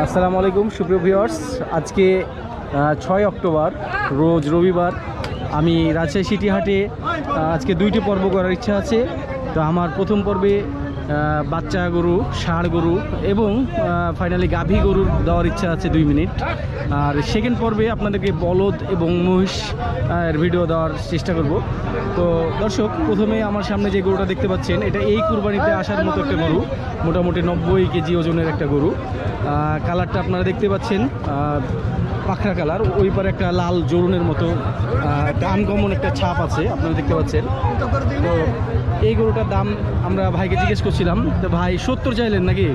আসসালামু আলাইকুম, সুপ্রিয় ভিউয়ার্স আজকে ছয় অক্টোবর, রোজ রবিবার। আমি রাজশাহী সিটি হাটে আজকে দুইটি পর্ব করার ইচ্ছা আছে। তো আমার প্রথম পর্বে বাচ্চা গরু, ষাঁড় গরু এবং ফাইনালি গাভী গরুর দেওয়ার ইচ্ছা আছে দুই মিনিট। আর সেকেন্ড পর্বে আপনাদেরকে বলদ এবং মহিষ এর ভিডিও দেওয়ার চেষ্টা করব। তো দর্শক, প্রথমে আমার সামনে যে গরুটা দেখতে পাচ্ছেন, এটা এই কুরবানিতে আসার মতো একটা গরু, মোটামুটি নব্বই কেজি ওজনের একটা গরু। কালারটা আপনারা দেখতে পাচ্ছেন পাখরা কালার ওই পারে একটা লাল জরুনের মতো একটা আনকমন একটা ছাপ আছে, আপনারা দেখতে পাচ্ছেন। তো এই গরুটার দাম আমরা ভাইকে জিজ্ঞেস করছিলাম, তো ভাই সত্তর চাইলেন নাকি?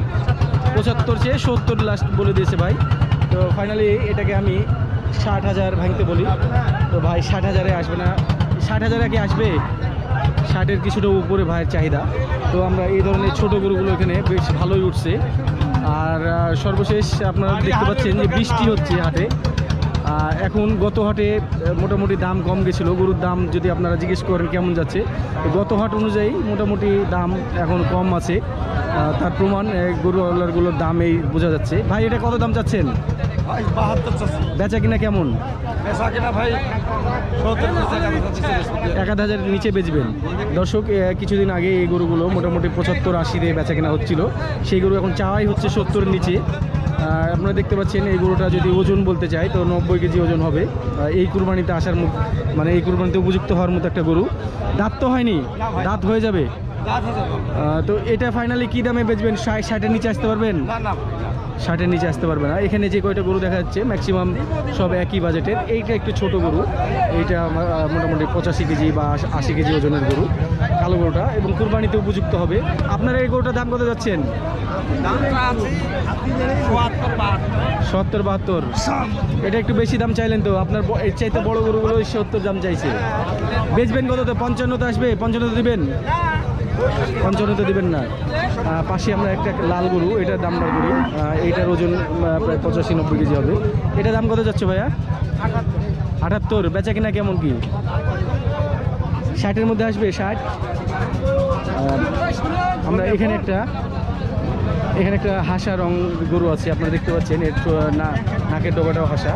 পঁচাত্তর চেয়ে সত্তর লাস্ট বলে দিয়েছে ভাই। তো ফাইনালি এটাকে আমি ষাট হাজার ভাঙতে বলি। তো ভাই ষাট হাজারে আসবে না। ষাট হাজারে কি আসবে? ষাটের কিছুটা উপরে ভাইয়ের চাহিদা। তো আমরা এই ধরনের ছোট গরুগুলো এখানে বেশ ভালোই উঠছে। আর সর্বশেষ আপনারা দেখতে পাচ্ছেন যে বৃষ্টি হচ্ছে হাটে। এখন গত হাটে মোটামুটি দাম কম গেছিল। গরুর দাম যদি আপনারা জিজ্ঞেস করেন কেমন যাচ্ছে গত হাট অনুযায়ী মোটামুটি দাম এখন কম আছে। তার প্রমাণ গরু আল্লাহরগুলোর দাম এই বোঝা যাচ্ছে। ভাই এটা কত দাম চাচ্ছেন? ভাই বাহাত্তর চাষি বেচা কিনা কেমন? পেশা কিনা ভাই এক আধ হাজারের নিচে বেচবেন। দর্শক কিছুদিন আগে এই গরুগুলো মোটামুটি পঁচাত্তর আশিতে বেচা কেনা হচ্ছিল। সেই গরু এখন চাওয়াই হচ্ছে সত্তরের নিচে। আপনারা দেখতে পাচ্ছেন এই গরুটা যদি ওজন বলতে চাই তো নব্বই কেজি ওজন হবে। এই কুরবানিতে আসার মানে এই কুরবানিতে উপযুক্ত হওয়ার মতো একটা গরু। দাঁত তো হয়নি। দাঁত হয়ে যাবে। তো। এটা ফাইনালি কি দামে বেচবেন? ষাট ষাটের নিচে আসতে পারবেন? না না ষাটের নিচে আসতে পারবে না। এখানে যে কয়টা গরু দেখা যাচ্ছে ম্যাক্সিমাম সব একই বাজেটের এইটা একটু ছোট গরু। এইটা মোটামুটি পঁচাশি কেজি বা আশি কেজি ওজনের গরু। কালো গরুটা এবং কুরবানিতে উপযুক্ত হবে। আপনারা এই গরুটার দাম কত যাচ্ছেন? সত্তর বাহাত্তর। এটা একটু বেশি দাম চাইলেন তো। আপনার এর চাইতে বড় গরুগুলো সত্তর দাম চাইছে। বেচবেন কততে পঞ্চান্নতে আসবে? পঞ্চান্নতে দিবেন? পঞ্চান্নতে দেবেন না। পাশে আমরা একটা লাল গরু এটার দাম বার আহ, এইটার ওজন প্রায় পঁচাশি নব্বই কেজি হবে। এটার দাম কত যাচ্ছে ভাইয়া? আটাত্তর। বেচা কিনা কেমন কি? ষাটের মধ্যে আসবে ষাট? আমরা এখানে একটা এখানে একটা হাসা রং গরু আছে আপনারা দেখতে পাচ্ছেন। এর না নাকের ডোবাটাও হাসা।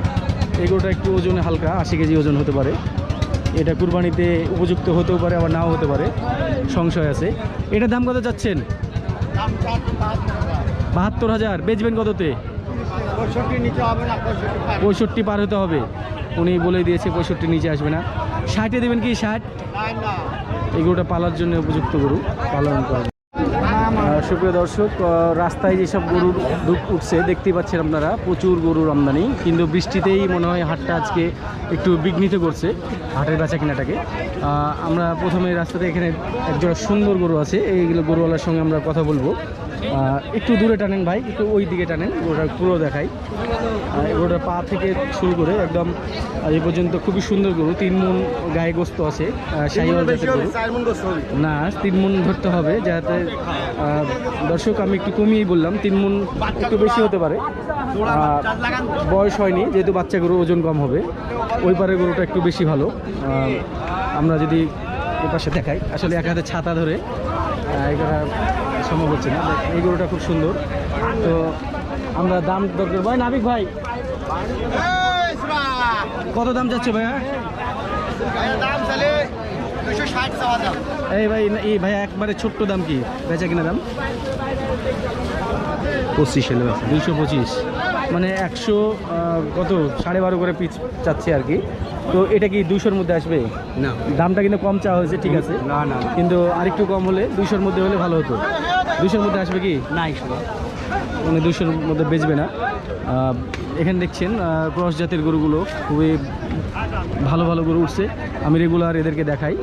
এই গরুটা একটু ওজনে হালকা আশি কেজি ওজন হতে পারে। এটা কুরবানিতে উপযুক্ত হতেও পারে আবার নাও হতে পারে। সংশয় আছে। এটার দাম কত যাচ্ছেন বাহাত্তর হাজার। বেচবেন কততে? পঁয়ষট্টি হবে পঁয়ষট্টি পার। হতে হবে। উনি বলে দিয়েছে পঁয়ষট্টি নিচে আসবে না। ষাটে দেবেন কি ষাট? গরুটা পালার জন্য উপযুক্ত গরু। পালন করা সুপ্রিয় দর্শক রাস্তায় যেসব গরুর দুধ উঠছে দেখতে পাচ্ছেন আপনারা, প্রচুর গরুর আমদানি। কিন্তু বৃষ্টিতেই মনে হয় হাটটা আজকে একটু বিঘ্নিত করছে, হাটের বেচা কেনাটাকে। আমরা প্রথমে রাস্তাতে এখানে একজন সুন্দর গরু আছে, এইগুলো গরুওয়ালার সঙ্গে আমরা কথা বলব। একটু দূরে টানেন ভাই একটু ওই দিকে টানেন গরুটা পুরো দেখাই। এই পা থেকে শুরু করে একদম এই পর্যন্ত খুবই সুন্দর গরু তিন মন গায়ে গোস্ত আছে। না তিন মন ধরতে হবে যাতে দর্শক আমি একটু কমিয়েই বললাম তিন মন একটু বেশি হতে পারে। বয়স হয়নি যেহেতু বাচ্চা গরু ওজন কম হবে। ওই পারে গরুটা একটু বেশি ভালো। আমরা যদি এ পাশে দেখাই আসলে এক হাতে ছাতা ধরে সম্ভব হচ্ছে না। এই গরুটা খুব সুন্দর। তো আমরা দাম দরকার। ভাই নাবিক ভাই কত দাম যাচ্ছে ভাইয়া? এই ভাই এই ভাই একবারে ছোট্ট দাম কি? বেচা কিনা দাম? পঁচিশ হলে দুইশো পঁচিশ। মানে একশো কত? সাড়ে বারো করে পিচ চাচ্ছে আর কি। তো এটা কি দুশোর মধ্যে আসবে? না। দামটা কিন্তু কম চাওয়া হয়েছে ঠিক আছে। না না কিন্তু আরেকটু কম হলে দুশোর মধ্যে হলে ভালো হতো। দুশোর মধ্যে আসবে কি? নাই মানে দুশোর মধ্যে বেচবে না। এখানে দেখছেন ক্রস জাতের গরুগুলো খুবই ভালো ভালো গরু উঠছে। আমি রেগুলার এদেরকে দেখাই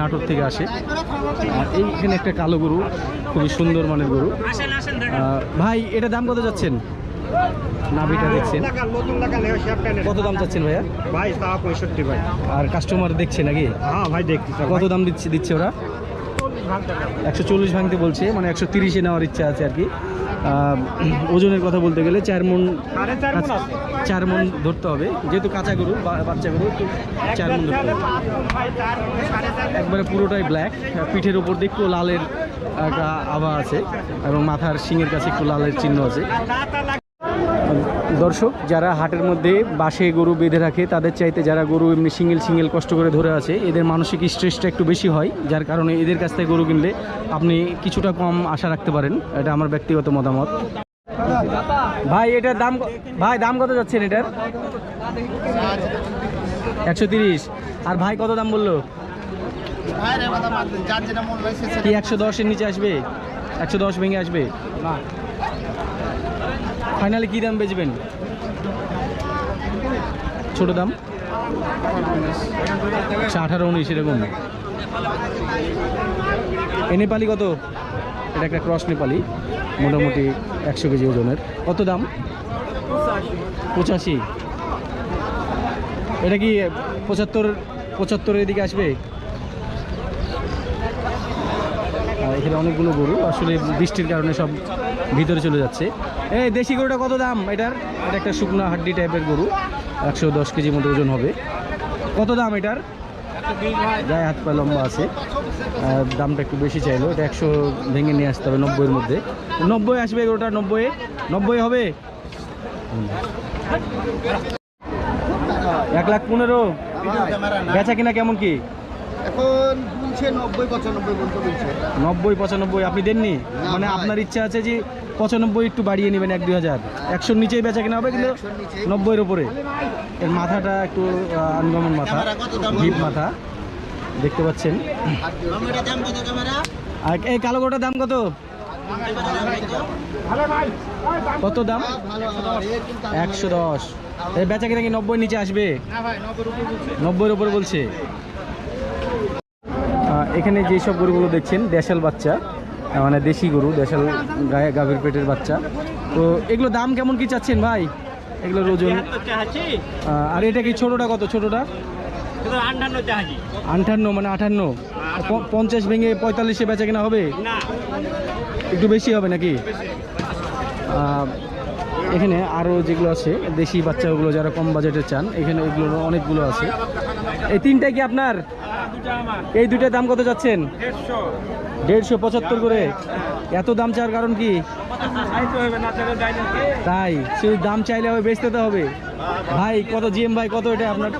নাটোর থেকে আসে। আর এইখানে একটা কালো গরু খুবই সুন্দর মানের গরু। ভাই এটা দাম কত যাচ্ছেন? নাভিটা দেখছেন? শেপটা নেই কত দাম চাচ্ছেন ভাইয়া? ভাই তা পঁয়ষট্টি ভাই। আর কাস্টমার দেখছে নাকি? হ্যাঁ ভাই দেখছি কত দাম দিচ্ছে দিচ্ছে ওরা? একশো চল্লিশ ভাঙতে বলছে মানে একশো তিরিশে নেওয়ার ইচ্ছা আছে আর কি। ওজনের কথা বলতে গেলে চার মন চার মণ আছে। চার মন ধরতে হবে। যেহেতু কাঁচা গরু বাচ্চা গরু একটু চার মন ধরতে হবে। একবারে পুরোটাই ব্ল্যাক পিঠের উপর দিয়ে একটু লালের একটা আভা আছে এবং মাথার শিঙের কাছে একটু লালের চিহ্ন আছে। দর্শক, যারা হাটের মধ্যে বাসে গরু বেঁধে রাখে, তাদের চাইতে যারা গরু এমনি সিঙ্গেল সিঙ্গেল কষ্ট করে ধরে আছে, এদের মানসিক স্ট্রেসটা একটু বেশি হয়, যার কারণে এদের কাছ থেকে গরু কিনলে আপনি কিছুটা কম আশা রাখতে পারেন। এটা আমার ব্যক্তিগত মতামত। ভাই, এটার দাম ভাই, দাম কত যাচ্ছেন এটার? একশো তিরিশ। আর ভাই, কত দাম বলল? কি একশো দশের নিচে আসবে? একশো দশ ভেঙে আসবে? ফাইনালি কী দাম বেচবেন? ছোট দাম? আচ্ছা আঠারো উনিশ, এরকম। এ নেপালি কত? এটা একটা ক্রস নেপালি, মোটামুটি একশো কেজি ওজনের। কত দাম? পঁচাশি। এটা কি পঁচাত্তর, পঁচাত্তরের দিকে আসবে? এখানে অনেকগুলো গরু, আসলে বৃষ্টির কারণে সব ভিতরে চলে যাচ্ছে। এই দেশি গরুটা কত দাম এটার? এটা একটা শুকনো হাড্ডি টাইপের গরু। একশো দশ কেজি মতো ওজন হবে। কত দাম এটার? গায়ে হাত পা লম্বা আছে। দামটা একটু বেশি চাইলো। এটা একশো ভেঙে নিয়ে আসতে হবে নব্বইয়ের মধ্যে। নব্বই আসবে গরুটা? নব্বই? নব্বই হবে? এক লাখ পনেরো। বেচা কিনা কেমন কি? এখন বলছে নব্বই পঁচানব্বই বলতে বলছে। নব্বই পঁচানব্বই আপনি দেননি? মানে আপনার ইচ্ছা আছে যে পঁচানব্বই একটু বাড়িয়ে নেবেন এক দুই হাজার। একশোর নিচেই বেচা কিনা হবে কিন্তু নব্বইয়ের উপরে। এর মাথাটা একটু আনগমন মাথা বলব? মাথা। দেখতে পাচ্ছেন। আর এই কালো গোটার দাম কত? কত দাম? একশো দশ। এই বেচা কিনা কি নব্বই নিচে আসবে? না ভাই নব্বই রুপি বলছে। নব্বইয়ের উপরে বলছে। এখানে যেসব গরুগুলো দেখছেন দেশাল বাচ্চা মানে দেশি গরু দেশাল গায়ে গাভীর পেটের বাচ্চা। তো এগুলো দাম কেমন কি চাচ্ছেন ভাই? এগুলোর ওজন? আর এটা কি ছোটোটা কত? ছোটোটা? আটান্ন মানে আটান্ন। প- পঞ্চাশ ভেঙে পঁয়তাল্লিশে বেচা কেনা হবে? একটু বেশি হবে নাকি? এখানে আরও যেগুলো আছে দেশি বাচ্চাগুলো যারা কম বাজেটে চান এখানে এগুলো অনেকগুলো আছে। এই তিনটা কি আপনার? এই দুইটার দাম কত যাচ্ছেন? দেড়শো। পঁচাত্তর করে। এত দাম চাওয়ার কারণ কি? তাই সেই দাম চাইলে হবে বেচতে তো হবে। ভাই কত জিএম ভাই কত এটা আপনার?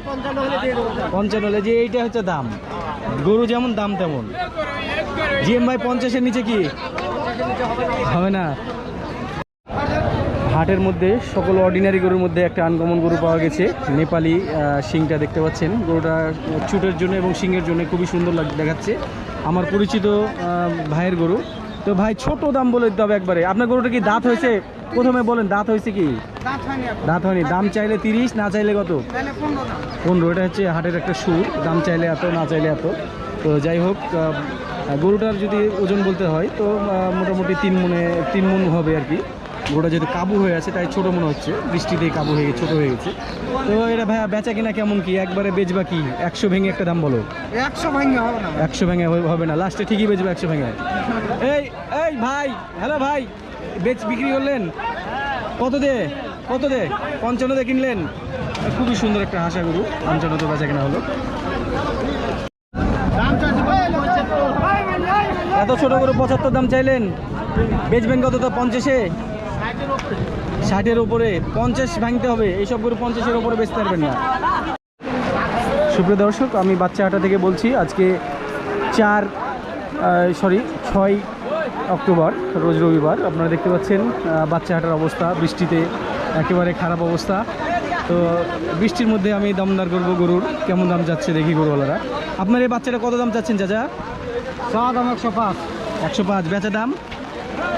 পঞ্চান্ন হলে যে এইটা হচ্ছে দাম। গরু যেমন দাম তেমন। জিএম ভাই পঞ্চাশের নিচে কি? হবে না। হাটের মধ্যে সকল অর্ডিনারি গরুর মধ্যে একটা আনকমন গরু পাওয়া গেছে। নেপালি শিংটা দেখতে পাচ্ছেন। গরুটা চুটের জন্য এবং শিংয়ের জন্য খুবই সুন্দর লাগ- দেখাচ্ছে। আমার পরিচিত ভাইয়ের গরু। তো ভাই ছোট দাম বলে দিতে হবে একবারে। আপনার গরুটা কি দাঁত হয়েছে? প্রথমে বলেন দাঁত হয়েছে কি? দাঁত হয়নি দাম চাইলে তিরিশ না চাইলে কত? পনেরো এটা হচ্ছে হাটের একটা সুর। দাম চাইলে এত না চাইলে এত। তো যাই হোক গরুটার যদি ওজন বলতে হয় তো মোটামুটি তিন মনে তিন মন হবে আর কি। গরুটা যেহেতু কাবু হয়ে আছে তাই ছোটো মনে হচ্ছে। বৃষ্টিতে কাবু হয়ে ছোটো হয়ে গেছে। তো এটা ভাইয়া বেচা কিনা কেমন কি? একবারে বেচবা কি? একশো ভেঙে একটা দাম বলো। একশো ভেঙে হবে না। একশো ভেঙে হবে- না। লাস্টে ঠিকই বেচবে একশো ভেঙে। এই এই ভাই হ্যালো ভাই বেচ বিক্রি করলেন? কত দে? কত দে? পঞ্চান্ন দে কিনলেন? খুবই সুন্দর একটা হাসা গরু। পঞ্চান্ন তো বেচা কেনা হলো। এত ছোট গরু পঁচাত্তর দাম চাইলেন। বেচবেন কত তো পঞ্চাশে? ষাটের উপরে। পঞ্চাশ ভাঙতে হবে এইসব গরু পঞ্চাশের উপরে বেচতে পারবেন না। সুপ্রিয় দর্শক আমি বাচ্চা হাটা থেকে বলছি আজকে চার সরি ছয় অক্টোবর রোজ রবিবার। আপনারা দেখতে পাচ্ছেন বাচ্চা হাটার অবস্থা বৃষ্টিতে একেবারে খারাপ অবস্থা। তো বৃষ্টির মধ্যে আমি দামদার করব গরুর কেমন দাম যাচ্ছে দেখি গরুওয়ালারা। আপনার এই বাচ্চাটা কত দাম চাচ্ছেন চাচা? চা দাম একশো পাঁচ। একশো পাঁচ বেচা দাম?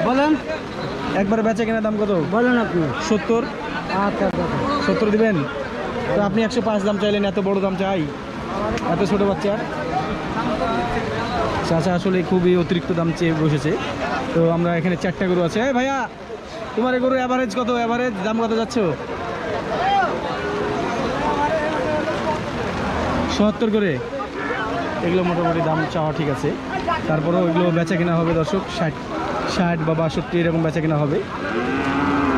বলেন। একবার বেচা কেনার দাম কত? বলেন আপনি। সত্তর? আচ্ছা আচ্ছা সত্তর দিবেন? তো আপনি একশো পাঁচ দাম চাইলেন এত বড় দাম চাই। এত ছোট বাচ্চা। চাচা আসলে খুবই অতিরিক্ত দাম চেয়ে বসেছে। তো আমরা এখানে চারটা গরু আছে। ভাইয়া তোমার এই গরু অ্যাভারেজ কত? অ্যাভারেজ দাম কত যাচ্ছ? সত্তর করে? এগুলো মোটামুটি দাম চাওয়া ঠিক আছে। তারপরেও এগুলো বেচা কেনা হবে দর্শক ষাট। ষাট বা বাষট্টি এরকম বেচা কেনা হবে।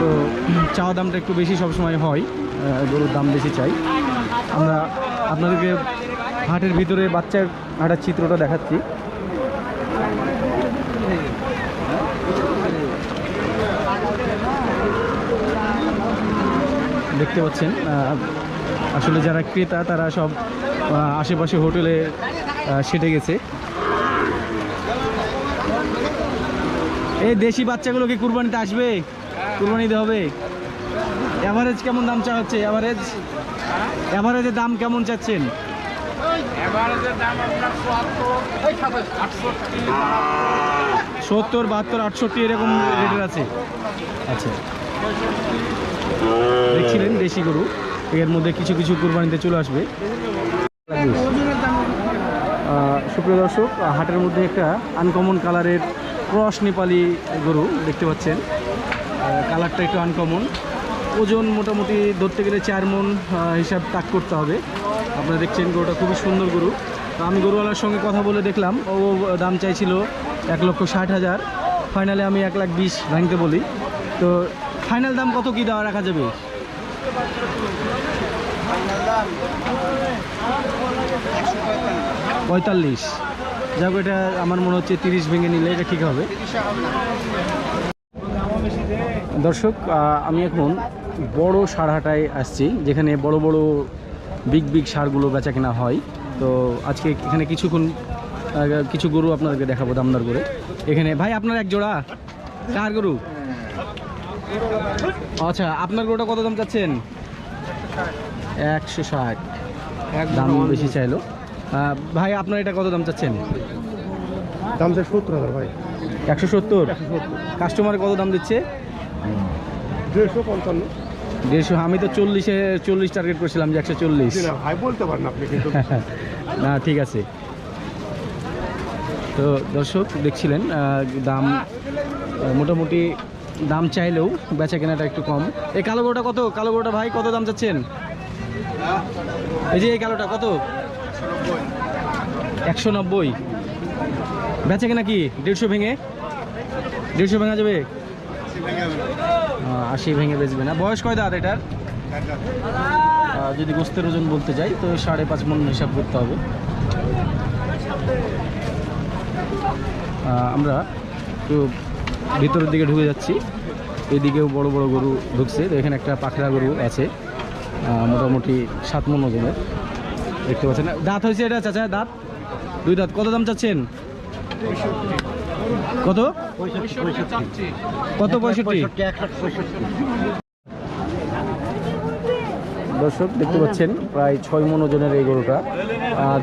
তো চাওয়া দামটা একটু বেশি সবসময় হয় গরুর দাম বেশি চাই। আমরা আপনাদেরকে হাটের ভিতরে বাচ্চার হাটের চিত্রটা দেখাচ্ছি। দেখতে পাচ্ছেন আসলে যারা ক্রেতা তারা সব আশেপাশে হোটেলে সেটে গেছে। এই দেশি বাচ্চাগুলো কি কুরবানিতে আসবে? কুরবানিতে হবে। অ্যাভারেজ কেমন দাম চা হচ্ছে? অ্যাভারেজ অ্যাভারেজের দাম কেমন চাচ্ছেন? সত্তর বাহাত্তর আটষট্টি এরকম রেটের আছে। আচ্ছা। দেখছিলেন দেশি গরু। এর মধ্যে কিছু কিছু কুরবানিতে চলে আসবে। আহ, সুপ্রিয় দর্শক হাটের মধ্যে একটা আনকমন কালারের ক্রস নেপালি গরু দেখতে পাচ্ছেন। কালারটা একটু আনকমন ওজন মোটামুটি ধরতে গেলে চার মন হিসাব তাক করতে হবে। আপনারা দেখছেন গরুটা খুবই সুন্দর গরু। আমি গরুওয়ালার সঙ্গে কথা বলে দেখলাম। ও দাম চাইছিল এক লক্ষ ষাট হাজার। ফাইনালে আমি এক লাখ বিশ ভাঙতে বলি। তো ফাইনাল দাম কত কী দেওয়া রাখা যাবে? পঁয়তাল্লিশ। যাক এটা আমার মনে হচ্ছে তিরিশ ভেঙে নিলে এটা ঠিক হবে। দর্শক আমি এখন বড় সারহাটায় আসছি, যেখানে বড় বড় বিগ বিগ সারগুলো বেচা কেনা হয়। তো আজকে এখানে কিছুক্ষণ কিছু গরু আপনাদেরকে দেখাবো দামদার করে। এখানে, ভাই, আপনার এক জোড়া? কার গরু? আচ্ছা আপনার গরুটা কত দাম চাচ্ছেন? একশো ষাট। দাম বেশি চাইলো। ভাই আপনার এটা কত দাম চাচ্ছেন? দাম চাই সত্তর হাজার ভাই। একশো সত্তর? কাস্টমার কত দাম দিচ্ছে? দেড়শো পঞ্চান্ন। দেড়শো আমি তো চল্লিশে চল্লিশ টার্গেট করেছিলাম যে একশো চল্লিশ। না ভাই বলতে পারেন আপনি কিন্তু। না ঠিক আছে। তো দর্শক দেখছিলেন দাম মোটামুটি দাম চাইলেও বেচা কেনাটা একটু কম। এই কালো গরুটা কত? কালো গরুটা ভাই কত দাম চাচ্ছেন? এই যে এই কালোটা কত? একশো নব্বই। বেচা কেনা কি? দেড়শো ভেঙে? দেড়শো ভেঙা যাবে? আশি ভেঙে বেচবে না। বয়স কয় দাঁত এটার? যদি গোস্তের ওজন বলতে যাই, তো সাড়ে পাঁচ মন হিসাব করতে হবে। আমরা একটু ভিতরের দিকে ঢুকে যাচ্ছি। এদিকেও বড় বড় গরু ঢুকছে। তো এখানে একটা পাখরা গরু আছে। মোটামুটি সাত মন ওজনের। দেখতে পাচ্ছেন? দাঁত হয়েছে এটা, চাচা, দাঁত? দুই দাঁত, কত দাম চাচ্ছেন? কত? কত পঁয়ষট্টি? দর্শক, দেখতে পাচ্ছেন, প্রায় ছয় মন ওজনের এই গরুটা।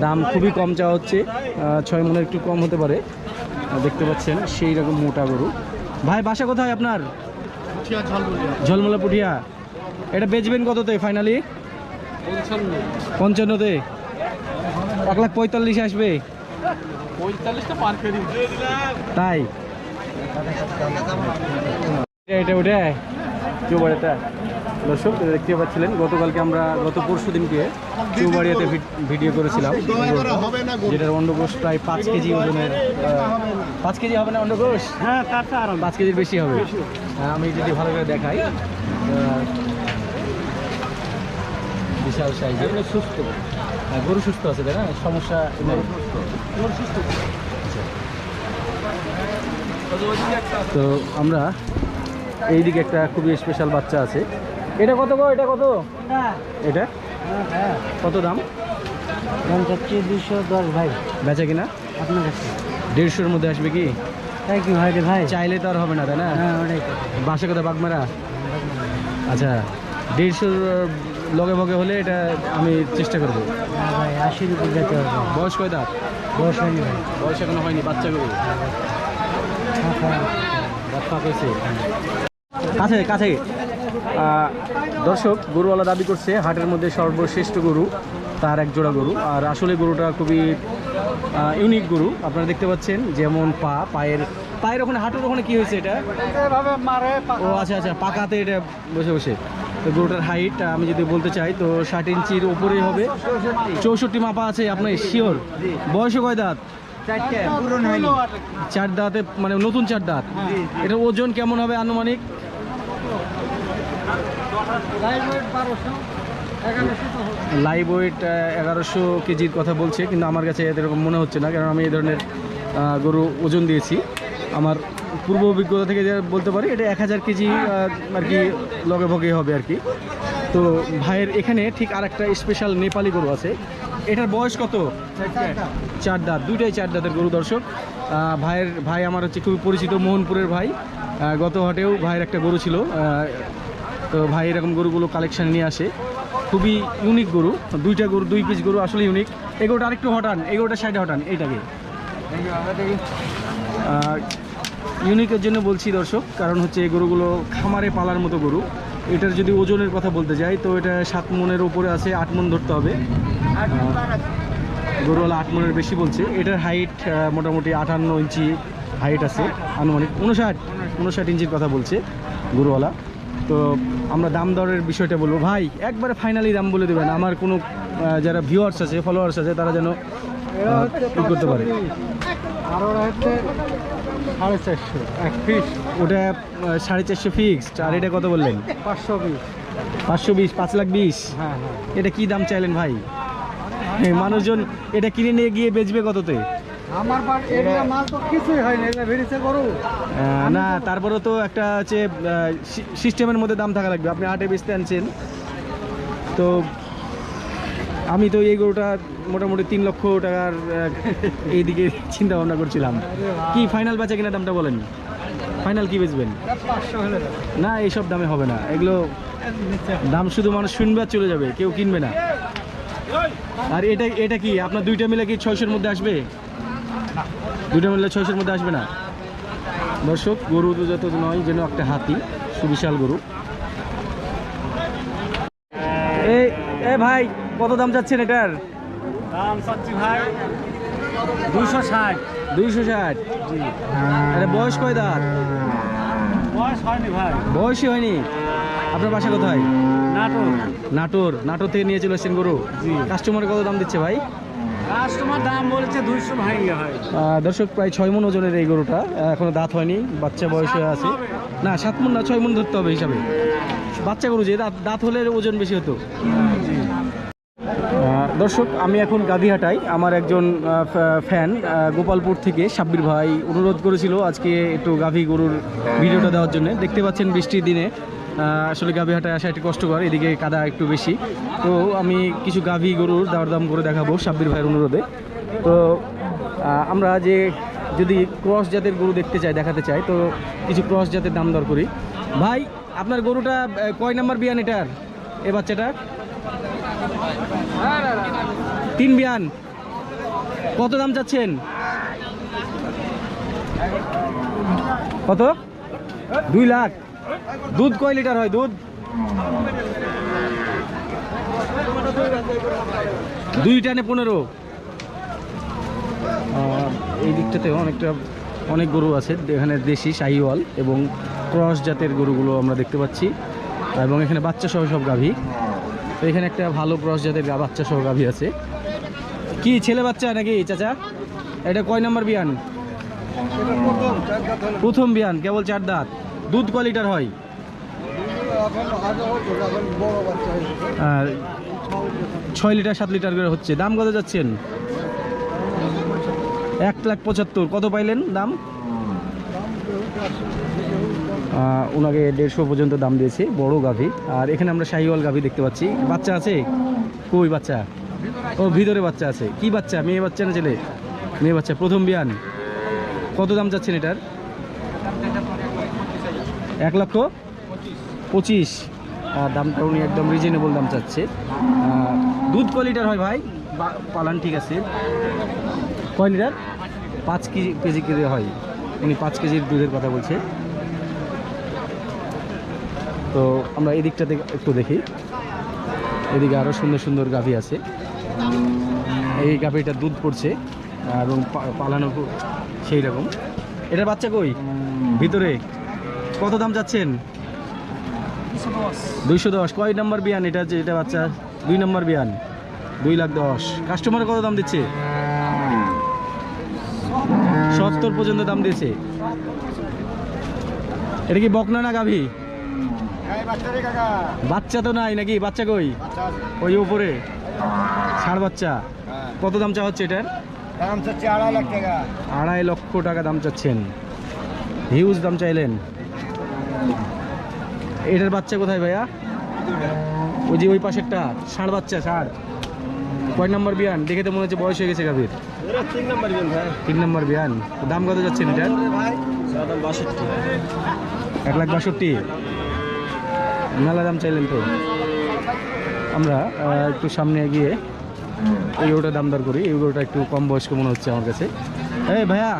দাম খুবই কম চাওয়া হচ্ছে। ছয় মনের একটু কম হতে পারে। দেখতে পাচ্ছেন, সেই রকম মোটা গরু। ভাই, বাসা কোথায় আপনার? ঝলমলা পুঠিয়া। এটা বেচবেন কততে ফাইনালি পঞ্চান্নতে। এক লাখ পঁয়তাল্লিশ আসবে। তাই? এটা ওটা। চৌবাড়িটা দর্শক দেখতে পাচ্ছিলেন গতকালকে আমরা গত পরশু দিনকে চৌবাড়িয়াতে ভিডিও করেছিলাম। যেটার অন্ডকোষ প্রায় পাঁচ কেজি ওজনের পাঁচ কেজি হবে না অন্ডকোষ হ্যাঁ পাঁচ কেজির বেশি হবে। হ্যাঁ, আমি যদি ভালো করে দেখাই বিশাল সাইজের। সুস্থ। গরু সুস্থ আছে তাই না? সমস্যা নেই। তো আমরা এইদিকে একটা খুবই স্পেশাল বাচ্চা আছে। এটা কত গো? এটা কত? এটা? কত দাম? দাম চাচ্ছি দুশো দশ ভাই। বেচা কিনা? আপনার কাছে? দেড়শোর মধ্যে আসবে কি? তাই কি ভাই রে ভাই? চাইলে তো আর হবে না তাই না? হ্যাঁ বাসা কথা বাগমারা আচ্ছা দেড়শোর লগে ভগে হলে এটা আমি চেষ্টা করব। বয়স কয় দশ হয়নি বয়স এখনও হয়নি, বাচ্চা গরু কাছে কাছে। দর্শক, গরুওয়ালা দাবি করছে হাটের মধ্যে সর্বশ্রেষ্ঠ গরু, তার এক জোড়া গরু। আর আসলে গরুটা খুবই ইউনিক গরু। আপনারা দেখতে পাচ্ছেন যেমন পা, পায়ের পায়ের ওখানে হাঁটুর ওখানে কি হয়েছে এটা? ও আচ্ছা আচ্ছা পাকাতে এটা বসে বসে। তো গরুটার হাইট আমি যদি বলতে চাই তো ষাট ইঞ্চির উপরেই হবে। চৌষট্টি মাপা আছে আপনার শিওর বয়সে কয় দাঁত? চার দাঁতে মানে নতুন চার দাঁত। এটা ওজন কেমন হবে আনুমানিক? লাইভ ওয়েট এগারোশো কেজির কথা বলছে কিন্তু আমার কাছে এরকম মনে হচ্ছে না কারণ আমি এই ধরনের গরু ওজন দিয়েছি। আমার পূর্ব অভিজ্ঞতা থেকে যে বলতে পারি, এটা এক হাজার কেজি আর কি লগে ভগে হবে আর কি। তো ভাইয়ের এখানে ঠিক আর একটা স্পেশাল নেপালি গরু আছে। এটার বয়স কত? চার দাঁত। দুইটাই চার দাঁতের গরু দর্শক। ভাইয়ের, ভাই আমার হচ্ছে খুবই পরিচিত মোহনপুরের ভাই। গত হাটেও ভাইয়ের একটা গরু ছিল। তো ভাই এরকম গরুগুলো কালেকশন নিয়ে আসে। খুবই ইউনিক গরু। দুইটা গরু, দুই পিস গরু আসলে ইউনিক এগোটা আরেকটু হটান। এগোটা সাইডে হটান। এইটাকে। ইউনিকের জন্য বলছি দর্শক, কারণ হচ্ছে এই গরুগুলো খামারে পালার মতো গরু। এটার যদি ওজনের কথা বলতে যাই, তো এটা সাত মনের উপরে আছে, আট মন ধরতে হবে। গরুওয়ালা আট মনের বেশি বলছে। এটার হাইট মোটামুটি আটান্ন ইঞ্চি হাইট আছে, আনুমানিক উনষাট উনষাট ইঞ্চির কথা বলছে গরুওয়ালা। তো আমরা দাম দরের বিষয়টা বলব। ভাই, একবারে ফাইনালি দাম বলে দেবেন। আমার কোনো যারা ভিউয়ার্স আছে ফলোয়ার্স আছে, তারা যেন করতে পারে? আর ওরা হচ্ছে সাড়ে চারশো এক পিস ওটা সাড়ে চারশো ফিক্সড আর এটা কত বললেন? পাঁচশো পিস পাঁচশো বিশ পাঁচ লাখ বিশ? হ্যাঁ হ্যাঁ। এটা কি দাম চাইলেন ভাই? মানুষজন এটা কিনে নিয়ে গিয়ে বেচবে কততে? আমার মাল তো কিছুই গরু। আহ, না তারপরেও তো একটা হচ্ছে সিস্টেমের মধ্যে দাম থাকা লাগবে। আপনি আটে বেচতে আনছেন। তো আমি তো এই গরুটা মোটামুটি তিন লক্ষ টাকার এইদিকে চিন্তা ভাবনা করছিলাম। কি ফাইনাল বেচা কিনা দামটা বলেন? ফাইনাল কি বেচবেন। না, এইসব দামে হবে না। এগুলো দাম শুধু মানুষ শুনবে চলে যাবে, কেউ কিনবে না। আর এটা এটা কি, আপনার দুইটা মিলে কি ছয়শোর মধ্যে আসবে? দুইটা মিলে ছয়শোর মধ্যে আসবে না? দর্শক, গরু তো যত নয়, যেন একটা হাতি, সুবিশাল গরু। এ ভাই কত দাম চাচ্ছেন এটার? দাম চাচ্ছি ভাই দুশো ষাট। দুইশো ষাট। এটা বয়স কয় দাঁত? বয়স হয়নি ভাই। বয়সই হয়নি? আপনার বাসা কোথায়? নাটক নাটোর। নাটোর থেকে নিয়ে চলে এসেছেন গরু? কাস্টমার কত দাম দিচ্ছে ভাই? কাস্টমার দাম বলছে দুইশো ভাঙিয়ে হয় দর্শক প্রায় ছয় মন ওজনের এই গরুটা। এখনও দাঁত হয়নি বাচ্চা বয়স আছে। না সাত মন না ছয় মন ধরতে হবে হিসাবে। বাচ্চা গরু যে দাঁত দাঁত হলে ওজন বেশি হতো। দর্শক, আমি এখন গাদিহাটাই আমার একজন ফ্যা- ফ্যান গোপালপুর থেকে সাব্বির ভাই অনুরোধ করেছিল আজকে একটু গাভী গরুর ভিডিওটা দেওয়ার জন্য। দেখতে পাচ্ছেন বৃষ্টির দিনে আসলে গাভীহাটায় আসা একটু কষ্টকর, এদিকে কাদা একটু বেশি। তো আমি কিছু গাভী গরুর দাম করে দেখাবো সাব্বির ভাইয়ের অনুরোধে। তো আমরা যে যদি ক্রস জাতের গরু দেখতে চাই, দেখাতে চাই, তো কিছু ক্রস জাতের দাম দর করি। ভাই, আপনার গরুটা কয় নাম্বার বিয়ান এটার? এ বাচ্চাটা তিন বিয়ান। কত দাম চাচ্ছেন? কত? দুই লাখ। দুধ কয় লিটার হয় দুধ? দুই টানে পনেরো। এই দিকটাতেও অনেকটা, অনেক গরু আছে। এখানে দেশি শাহিওয়াল এবং ক্রস জাতের গরুগুলো আমরা দেখতে পাচ্ছি। এবং এখানে বাচ্চা সহ সব গাভী। এখানে একটা ভালো ক্রস জাতের বাচ্চা সহ আছে। কি, ছেলে বাচ্চা নাকি, চাচা? এটা কয় নম্বর বিয়ান? প্রথম বিয়ান, কেবল চার দাঁত। দুধ ক লিটার হয়? আর ছয় লিটার, সাত লিটার করে হচ্ছে। দাম কত যাচ্ছেন? এক লাখ পঁচাত্তর। কত পাইলেন দাম? ওনাকে দেড়শো পর্যন্ত দাম দিয়েছে, বড় গাভী। আর এখানে আমরা শাহিওয়াল গাভী দেখতে পাচ্ছি। বাচ্চা আছে? কই বাচ্চা? ও, ভিতরে বাচ্চা আছে। কি বাচ্চা? মেয়ে বাচ্চা না ছেলে? মেয়ে বাচ্চা, প্রথম বিয়ান। কত দাম চাচ্ছেন এটার? এক লক্ষ? পঁচিশ। আর দামটা উনি একদম রিজনেবল দাম চাচ্ছে। দুধ ক লিটার হয় ভাই? পালান ঠিক আছে। কয় লিটার? পাঁচ কেজি কেজি কেজি হয়। উনি পাঁচ কেজির দুধের কথা বলছে। তো আমরা এই দিকটাতে একটু দেখি। এদিকে আরও সুন্দর সুন্দর গাভী আছে। এই গাভীটার দুধ পড়ছে এবং পালানো সেই রকম। এটার বাচ্চা কই? ভিতরে। কত দাম চাচ্ছেন? দুইশো দশ। কয় নাম্বার বিয়ান? এটা এটা বাচ্চা। দুই নাম্বার বিয়ান। দুই লাখ দশ। কাস্টমার কত দাম দিচ্ছে? সত্তর পর্যন্ত দাম দিয়েছে। এটা কি বকনা না গাভী? বাচ্চা তো নাই নাকি? বাচ্চা কই? ওই উপরে। ষাড় বাচ্চা। কত দাম চা হচ্ছে এটার? আড়াই লক্ষ টাকা দাম চাচ্ছেন। হিউজ দাম চাইলেন। এটার বাচ্চা কোথায় ভাইয়া? ওই যে ওই পাশেরটা। ষাঁড় বাচ্চা, ষাঁড়। কয় নম্বর বিয়ান? দেখে তো মনে হচ্ছে বয়স হয়ে গেছে গাভীর তিন নম্বর বিয়ান। দাম কত যাচ্ছেন এটার? এক লাখ বাষট্টি। মেলা দাম চাইলেন তো? আমরা একটু সামনে গিয়ে এই গরুটা দাম দর করি এই একটু কম বয়স্ক মনে হচ্ছে আমার কাছে। এই ভাইয়া,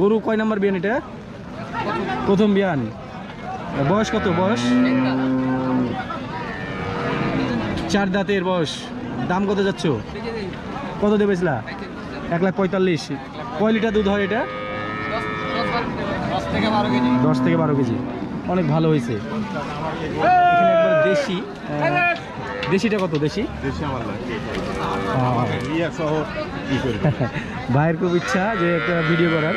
গরু কয় নাম্বার বিয়ান এটা? প্রথম বিয়ান। বয়স কত বয়স? চার দাঁতের বয়স। দাম কত যাচ্ছ? কত দেবেছিলা এক লাখ পঁয়তাল্লিশ। কয় লিটার দুধ হয় এটা? দশ থেকে বারো কেজি। অনেক ভালো হয়েছে। দেশি দেশিটা কত দেশি? ইয়া ভাইয়ের খুব ইচ্ছা যে একটা ভিডিও করার।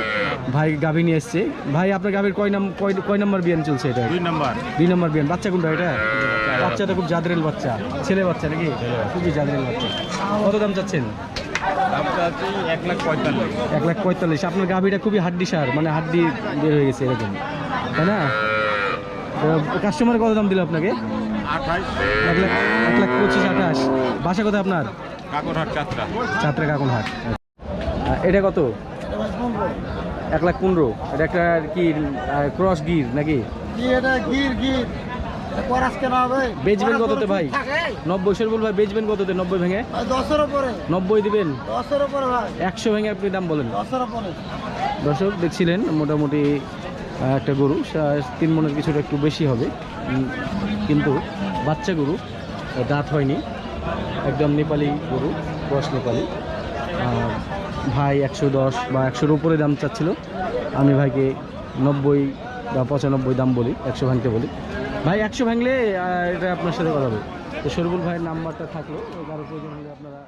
ভাই গাভী নিয়ে এসছে। ভাই আপনার গাভীর কয় নাম কয় কয় নম্বর বিয়ান চলছে এটা? দুই নাম্বার। দুই নম্বর বিয়ান। বাচ্চা কোনটা এটা? বাচ্চাটা খুব জাদরেল বাচ্চা। ছেলে বাচ্চা নাকি? খুবই জাদরেল বাচ্চা। কত দাম চাচ্ছেন? এক লাখ পঁয়তাল্লিশ। আপনার গাভীটা খুবই হাড্ডি সার মানে হাড্ডি বের হয়ে গেছে এরকম। তাই না? কাস্টমার কত দাম দিল আপনাকে? এক লাখ এক লাখ পঁচিশ আঠাশ। বাসা কোথায় আপনার? কাকরহাট যাত্রা চাত্রা কাকুন হাট এটা কত? এক লাখ পনেরো। এটা একটা কি ক্রস গির নাকি? কি এটা গির গির করাস কেন হবে। বেচবেন কততে ভাই? নব্বই সরবুল ভাই বেচবেন কততে? নব্বই ভেঙে? নব্বই দিবেন? দশের উপরে ভাই। একশো ভেঙে আপনি দাম বলেন। দর্শক দেখছিলেন মোটামুটি একটা গরু তিন মনের কিছুটা একটু বেশি হবে। কিন্তু বাচ্চা গরু দাঁত হয়নি। একদম নেপালি গরু ক্রস নেপালি। ভাই একশো দশ বা একশোর উপরে দাম চাচ্ছিল। আমি ভাইকে নব্বই বা পঁচানব্বই দাম বলি, একশো ভাঙতে বলি। ভাই, একশো ভাঙলে এটা আপনার সাথে কথা হবে তো শরীফুল ভাইয়ের নাম্বারটা থাকল কারও প্রয়োজন হলে আপনারা